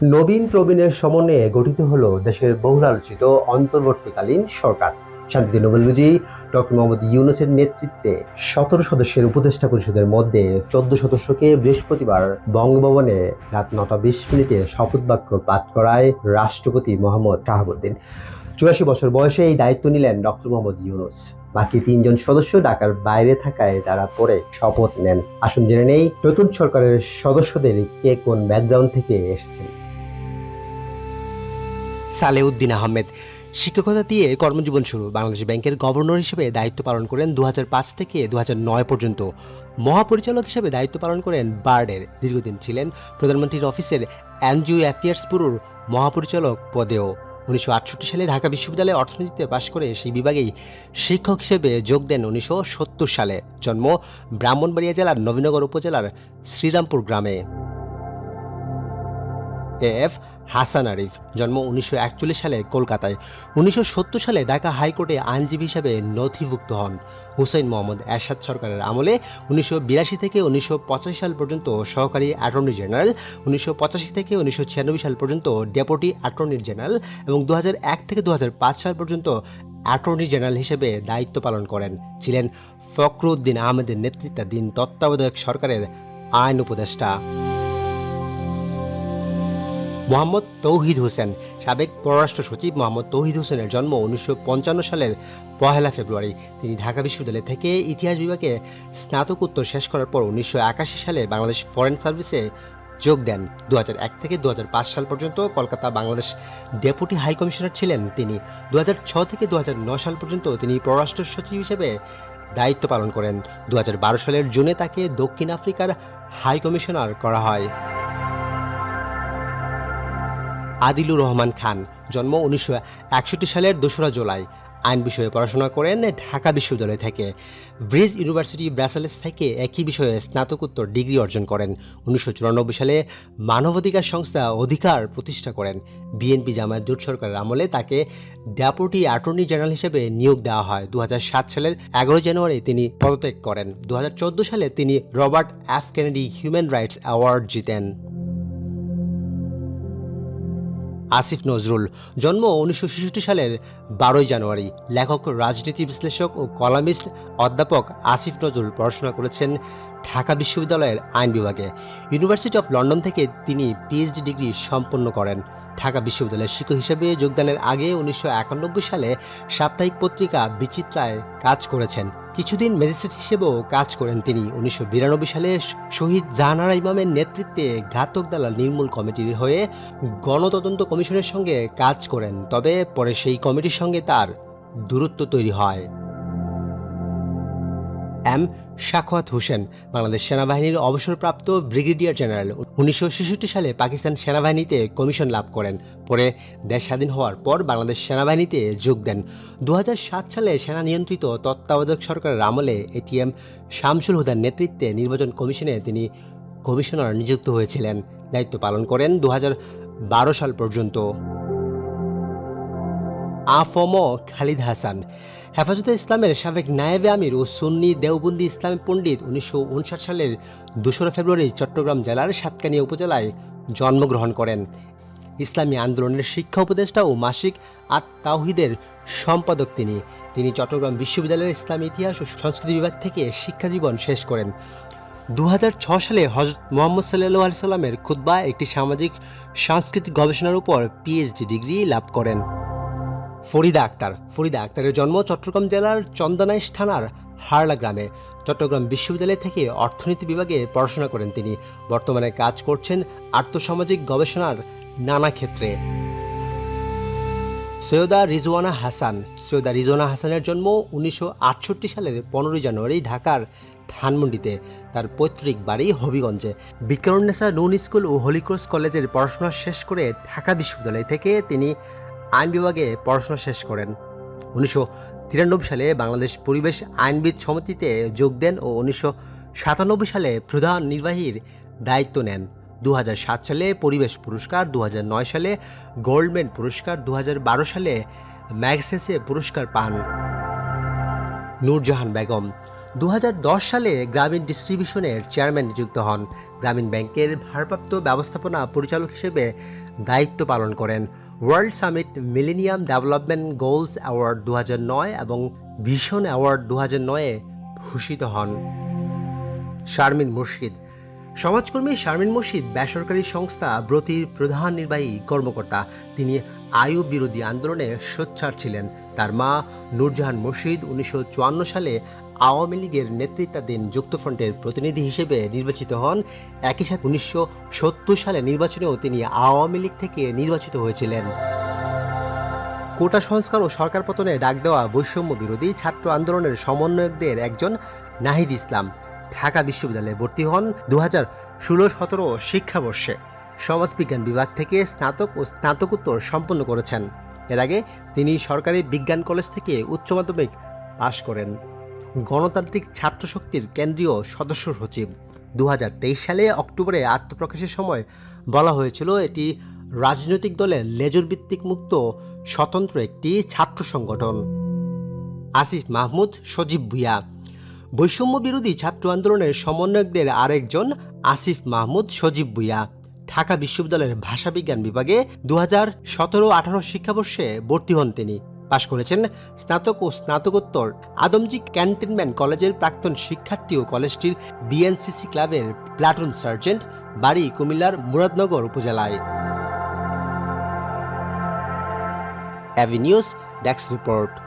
নবীন প্রবীণের সমন্বয়ে গঠিত হল দেশের বহুলালোচিত অন্তর্বর্তীকালীন সরকার। শান্তিতে নোবেলবিজয়ী ডক্টর মোহাম্মদ ইউনুসের নেতৃত্বে সতেরো সদস্যের উপদেষ্টা পরিষদের মধ্যে চোদ্দ সদস্যকে বৃহস্পতিবার বঙ্গভবনে রাত নটা বিশ মিনিটে শপথ বাক্য পাঠ করায় রাষ্ট্রপতি মোহাম্মদ শাহাবুদ্দিন। চুরাশি বছর বয়সে এই দায়িত্ব নিলেন ডক্টর মোহাম্মদ ইউনুস। বাকি তিনজন সদস্য ঢাকার বাইরে থাকায় তারা পরে শপথ নেন। আসুন জেনে নেই, নতুন সরকারের সদস্যদের কে কোন ব্যাকগ্রাউন্ড থেকে এসেছেন। সালেউদ্দিন আহমেদ। শিক্ষকতা দিয়ে কর্মজীবন শুরু। বাংলাদেশ ব্যাংকের গভর্নর হিসেবে দায়িত্ব পালন করেন দু হাজার পাঁচ থেকে দু হাজার নয় পর্যন্ত। মহাপরিচালক হিসেবে দায়িত্ব পালন করেন বার্ডের। দীর্ঘদিন ছিলেন প্রধানমন্ত্রীর অফিসের এনজিও অ্যাফেয়ার্স ব্যুরোর মহাপরিচালক পদেও। উনিশশো আটষট্টি সালে ঢাকা বিশ্ববিদ্যালয়ে অর্থনীতিতে পাশ করে সেই বিভাগেই শিক্ষক হিসেবে যোগ দেন উনিশশো সত্তর সালে। জন্ম ব্রাহ্মণবাড়িয়া জেলার নবীনগর উপজেলার শ্রীরামপুর গ্রামে। এ এফ হাসান আরিফ, জন্ম উনিশশো একচল্লিশ সালে কলকাতায়। উনিশশো সত্তর সালে ঢাকা হাইকোর্টে আইনজীবী হিসাবে নথিভুক্ত হন। হুসেইন মোহাম্মদ এরশাদ সরকারের আমলে উনিশশো বিরাশি থেকে উনিশশো পঁচাশি সাল পর্যন্ত সহকারী অ্যাটর্নি জেনারেল, উনিশশো পঁচাশি থেকে উনিশশো ছিয়ানব্বই সাল পর্যন্ত ডেপুটি অ্যাটর্নি জেনারেল এবং দু হাজার এক থেকে দু হাজার পাঁচ সাল পর্যন্ত অ্যাটর্নি জেনারেল হিসেবে দায়িত্ব পালন করেন। ছিলেন ফখরুদ্দিন আহমেদের নেতৃত্বাধীন তত্ত্বাবধায়ক সরকারের আইন উপদেষ্টা। মোহাম্মদ তৌহিদ হোসেন, সাবেক পররাষ্ট্র সচিব মোহাম্মদ তৌহিদ হোসেনের জন্ম উনিশশো পঞ্চান্ন সালের পহেলা ফেব্রুয়ারি। তিনি ঢাকা বিশ্ববিদ্যালয় থেকে ইতিহাস বিভাগে স্নাতকোত্তর শেষ করার পর উনিশশো একাশি সালে বাংলাদেশ ফরেন সার্ভিসে যোগ দেন। দু হাজার এক থেকে দু হাজার পাঁচ সাল পর্যন্ত Kolkata Bangladesh deputy high commissioner ছিলেন তিনি। দু থেকে দু সাল পর্যন্ত তিনি পররাষ্ট্র সচিব হিসেবে দায়িত্ব পালন করেন। দু হাজার বারো সালের জুনে তাকে দক্ষিণ আফ্রিকার হাই কমিশনার করা হয়। আদিলুর রহমান খান, জন্ম উনিশশো একষট্টি সালের দোসরা জুলাই। আইন বিষয়ে পড়াশোনা করেন ঢাকা বিশ্ববিদ্যালয় থেকে। ব্রিজ ইউনিভার্সিটি ব্রাসেলস থেকে একই বিষয়ে স্নাতকোত্তর ডিগ্রি অর্জন করেন। উনিশশো চুরানব্বই সালে মানবাধিকার সংস্থা অধিকার প্রতিষ্ঠা করেন। বিএনপি জামায়াত জোট সরকারের আমলে তাকে ডেপুটি অ্যাটর্নি জেনারেল হিসেবে নিয়োগ দেওয়া হয়। দু হাজার সাত সালের এগারো জানুয়ারি তিনি পদত্যাগ করেন। দু হাজার চোদ্দ সালে তিনি Robert F Kennedy human rights award জিতেন। আসিফ নজরুল। জন্ম উনিশশো ছেষট্টি সালের বারোই জানুয়ারি। লেখক, রাজনীতি বিশ্লেষক ও কলামিস্ট অধ্যাপক আসিফ নজরুল পড়াশোনা করেছেন ঢাকা বিশ্ববিদ্যালয়ের আইন বিভাগে। ইউনিভার্সিটি অফ লন্ডন থেকে তিনি পিএইচডি ডিগ্রি সম্পন্ন করেন। ঢাকা বিশ্ববিদ্যালয়ের শিক্ষক হিসেবে যোগদানের আগে উনিশশো সালে সাপ্তাহিক পত্রিকা বিচিত্রায় কাজ করেছেন। কিছুদিন ম্যাজিস্ট্রেট হিসেবেও কাজ করেন তিনি। উনিশশো বিরানব্বই সালে শহীদ জাহানারা ইমামের নেতৃত্বে ঘাতক দালাল নির্মূল কমিটির হয়ে গণতদন্ত কমিশনের সঙ্গে কাজ করেন। তবে পরে সেই কমিটির সঙ্গে তার দূরত্ব তৈরি হয়। এম, শাখওয়াত হোসেন, বাংলাদেশ সেনাবাহিনীর অবসরপ্রাপ্ত ব্রিগেডিয়ার জেনারেল। উনিশশো ছেষট্টি সালে পাকিস্তান সেনাবাহিনীতে কমিশন লাভ করেন। পরে দেশ স্বাধীন হওয়ার পর বাংলাদেশ সেনাবাহিনীতে যোগ দেন। দু হাজার সাত সালে সেনা নিয়ন্ত্রিত তত্ত্বাবধায়ক সরকারের আমলে এটিএম শামসুল হুদার নেতৃত্বে নির্বাচন কমিশনে তিনি কমিশনার নিযুক্ত হয়েছিলেন। দায়িত্ব পালন করেন দু বারো সাল পর্যন্ত। আফম খালিদ হাসান। হেফাজতে ইসলামের সাবেক নায়েবে আমির ও সুন্নি দেওবন্দি ইসলামী পণ্ডিত উনিশশো উনষাট সালের দোসরা ফেব্রুয়ারি চট্টগ্রাম জেলার সাতকানিয়া উপজেলায় জন্মগ্রহণ করেন। ইসলামী আন্দোলনের শিক্ষা উপদেষ্টা ও মাসিক আত তাওহিদের সম্পাদক তিনি। তিনি চট্টগ্রাম বিশ্ববিদ্যালয়ের ইসলামী ইতিহাস ও সংস্কৃতি বিভাগ থেকে শিক্ষাজীবন শেষ করেন। দু সালে হজরত মোহাম্মদ সাল্লু আলি সাল্লামের খুদ্া একটি সামাজিক, সাংস্কৃতিক গবেষণার উপর পিএইচডি ডিগ্রি লাভ করেন। ফরিদা আক্তার। ফরিদা আক্তারের জন্ম চট্টগ্রাম জেলার চন্দনাইশ থানার হারলা গ্রামে। চট্টগ্রাম বিশ্ববিদ্যালয় থেকে অর্থনীতি বিভাগে পড়াশোনা করেন তিনি। বর্তমানে কাজ করছেন আর্থসামাজিক গবেষণার নানা ক্ষেত্রে। সৈয়দা রিজওয়ানা হাসান। সৈয়দা রিজওয়ানা হাসানের জন্ম উনিশশো আটষট্টি সালের পনেরোই জানুয়ারি ঢাকার ধানমন্ডিতে। তার পৈতৃক বাড়ি হবিগঞ্জে। বিক্রমনেসা নুন স্কুল ও হলিক্রস কলেজের পড়াশোনা শেষ করে ঢাকা বিশ্ববিদ্যালয় থেকে তিনি আইন বিভাগে পড়াশোনা শেষ করেন। উনিশশো তিরানব্বই সালে বাংলাদেশ পরিবেশ আইনবিদ সমিতিতে যোগ দেন ও উনিশশো সাতানব্বই সালে প্রধান নির্বাহীর দায়িত্ব নেন। দু সাত সালে পরিবেশ পুরস্কার দু নয় সালে গোল্ডম্যান পুরস্কার দু বারো সালে ম্যাগসেসে পুরস্কার পান নূরজাহান বেগম। দু হাজার দশ সালে গ্রামীণ ডিস্ট্রিবিউশনের চেয়ারম্যান নিযুক্ত হন। গ্রামীণ ব্যাংকের ভারপ্রাপ্ত ব্যবস্থাপনা পরিচালক হিসেবে দায়িত্ব পালন করেন। World summit millennium development goals award দু এবং ভিশন অ্যাওয়ার্ড দু নয়ে ভূষিত হন। শারমিন মুর্শিদ। সমাজকর্মী শারমিন মুর্শিদ বেসরকারি সংস্থা ব্রতির প্রধান নির্বাহী কর্মকর্তা। তিনি আয়ু বিরোধী আন্দোলনে সোচ্চার ছিলেন। তার মা নূরজাহান মুর্শিদ উনিশশো চুয়ান্ন সালে আওয়ামী লীগের নেতৃত্বাধীন যুক্তফ্রন্টের প্রতিনিধি হিসেবে নির্বাচিত হন। একই সাথে উনিশশো সত্তর সালে নির্বাচনেও তিনি আওয়ামী লীগ থেকে নির্বাচিত হয়েছিলেন। কোটা সংস্কার ও সরকার পতনে ডাক দেওয়া বৈষম্য বিরোধী ছাত্র আন্দোলনের সমন্বয়কদের একজন নাহিদ ইসলাম ঢাকা বিশ্ববিদ্যালয়ে ভর্তি হন দু হাজার ষোলো সতেরো শিক্ষাবর্ষে। সমাজবিজ্ঞান বিভাগ থেকে স্নাতক ও স্নাতকোত্তর সম্পন্ন করেছেন। এর আগে তিনি সরকারি বিজ্ঞান কলেজ থেকে উচ্চ মাধ্যমিক পাশ করেন। গণতান্ত্রিক ছাত্র শক্তির কেন্দ্রীয় সদস্য সচিব। দু হাজার তেইশ সালে অক্টোবরে আত্মপ্রকাশের সময় বলা হয়েছিল, এটি রাজনৈতিক দলের লেজুর ভিত্তিক মুক্ত, স্বতন্ত্র একটি ছাত্র সংগঠন। আসিফ মাহমুদ, সজীব ভুইয়া। বৈষম্য বিরোধী ছাত্র আন্দোলনের সমন্বয়কদের আরেকজন, আসিফ মাহমুদ, সজীব ভুইয়া। ঢাকা বিশ্ববিদ্যালয়ের ভাষাবিজ্ঞান বিভাগে দু হাজার সতেরো আঠারো শিক্ষাবর্ষে ভর্তি হন তিনি। পাশ করেছেন স্নাতক ও স্নাতকোত্তর আদমজি ক্যান্টনম্যান কলেজের প্রাক্তন শিক্ষার্থী ও কলেজটির বিএনসিসি ক্লাবের প্লাটুন সার্জেন্ট বাড়ি কুমিল্লার মুরাদনগর উপজেলায়। Avenues desk report.